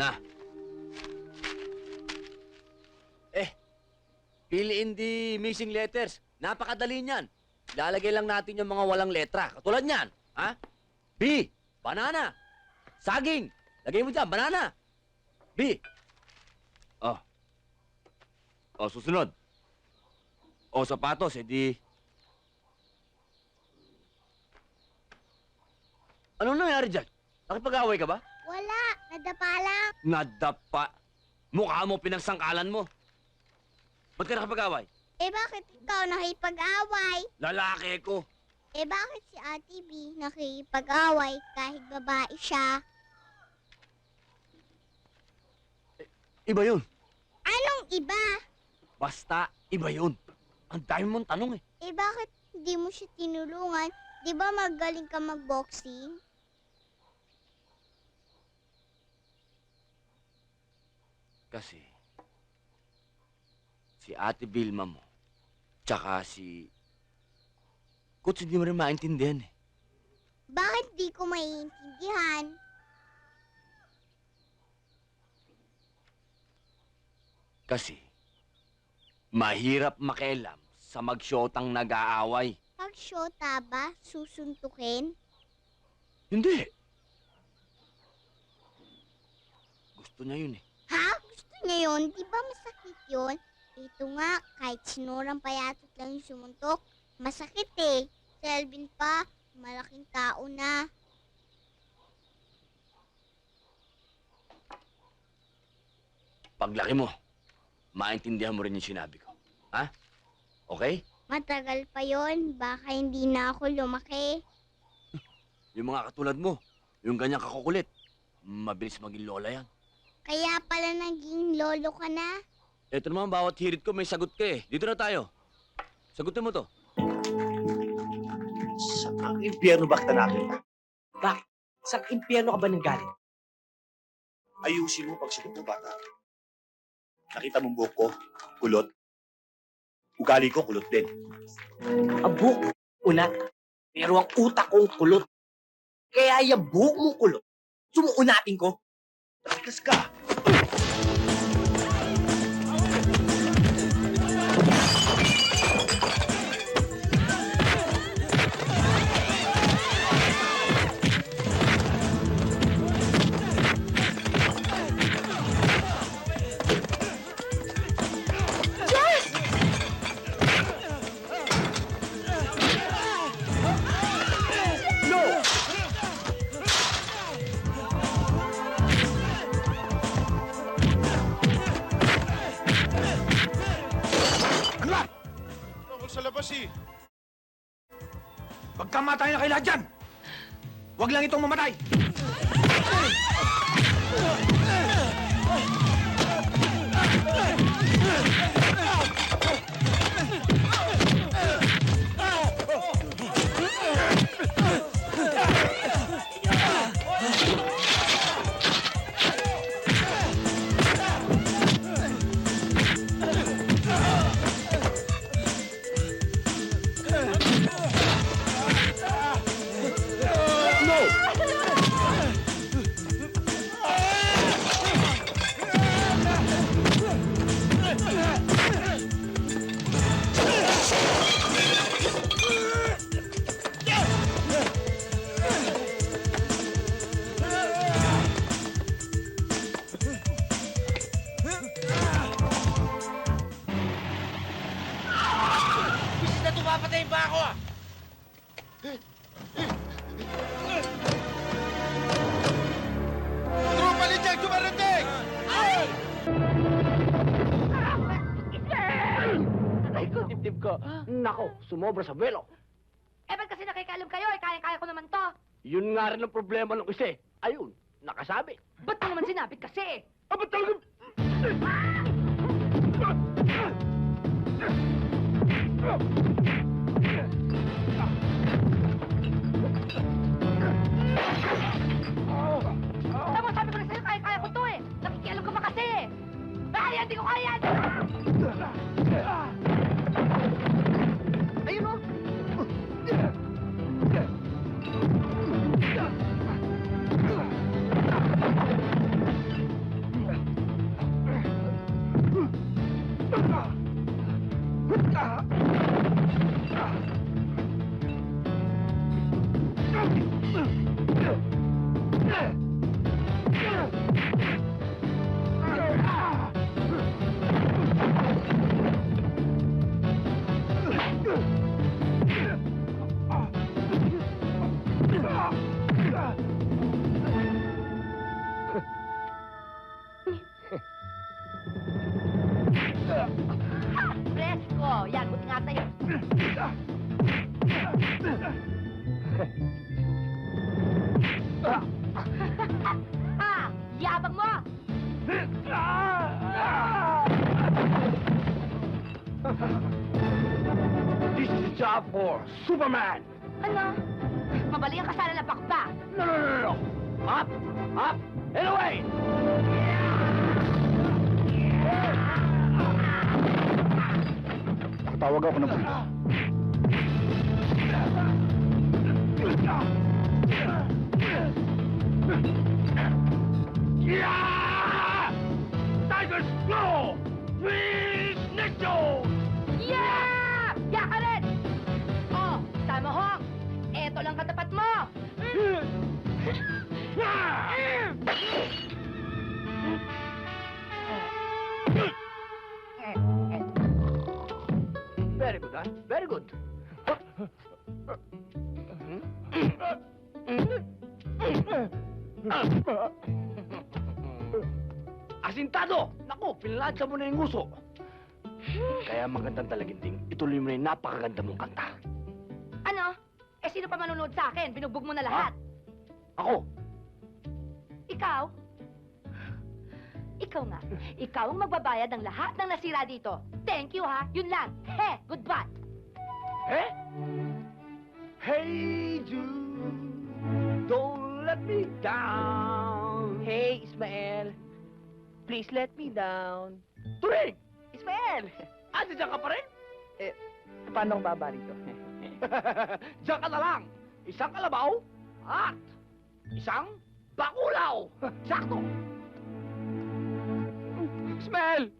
Na. Eh, piliin di missing letters. Napakadali niyan. Lalagay lang natin yung mga walang letra. Katulad niyan. Ha? B. Banana. Saging. Lagay mo dyan, banana. B. Oh. Oh, susunod. O, sapatos, edi... Anong nangyari dyan? Nakipag-away ka ba? Wala, nadapa lang. Nadapa. Mukha mo pinagsangkalan mo. Ba't ka nakapag-away? Eh bakit ikaw nakipag-away? Lalaki ko. Eh bakit si Ate B nakipag-away kahit babae siya? Iba yun. Anong iba? Basta, iba yun. Ang dami mong tanong eh. Eh bakit hindi mo siya tinulungan? Di ba magaling ka mag-boxing? Kasi, si Ate Vilma mo, tsaka si... Kuts, hindi mo rin maintindihan eh. Bakit di ko maiintindihan? Kasi, mahirap makialam sa magsyotang nag-aaway. Pag syota ba, susuntukin? Hindi. Gusto niya yun eh. Yun? Di ba masakit yun? Ito nga, kahit sinurang payatot lang yung sumuntok, masakit eh. Si Alvin pa, malaking tao na. Paglaki mo, maintindihan mo rin yung sinabi ko. Ha? Okay? Matagal pa yon, baka hindi na ako lumaki. Yung mga katulad mo, yung ganyang kakukulit, mabilis maging lola yan. Kaya pala naging lolo ka na. Ito naman, bawat hirit ko may sagot ka eh. Dito na tayo. Sagutin mo to. Sa impyerno ba kita natin? Bakit? Sa impyerno ka ba nang galing? Ayusin mo pag mo bata. Nakita mong buhok ko, kulot. Ugali ko, kulot din. Abuk, unat. Pero ang utak kong kulot. Kaya yung buhok mong kulot, sumuunatin ko. Tikas ka! Lahat dyan! Huwag lang itong mamatay! Nako, sumobra sa belo. Eh, ba't kasi nakikialam kayo? Eh, kaya-kaya ko naman to. Yun nga rin ang problema ng isa eh. Ayun, nakasabi. Ba't mo naman sinabit kasi? Ah, ba't talaga? Tama, Presko! Yan, buti nga tayo. Job for Superman! Ano? Mabali ang kasala na pakpa. No, no, no, no, no! Up! Up! And away! Tawag ako ng pulis. Asintado! Naku, pinlansa mo na yung nguso. Kaya magandang talaginding, ituloy mo na yung napakaganda mong kanta. Ano? Eh, sino pa manunood sa akin? Binugbog mo na lahat. Ako, Ikaw? Ikaw nga. Ikaw ang magbabayad ng lahat ng nasira dito. Thank you, ha? Yun lang. He, goodbye. eh? Hey, Jude, don't let me down. Ismael. Please let me down. Turing! Ismael! Ate, dyan ka pa rin? Paano ang baba rito? Diyan ka na lang. Isang kalabaw at isang bakulaw. Sakto. Smell!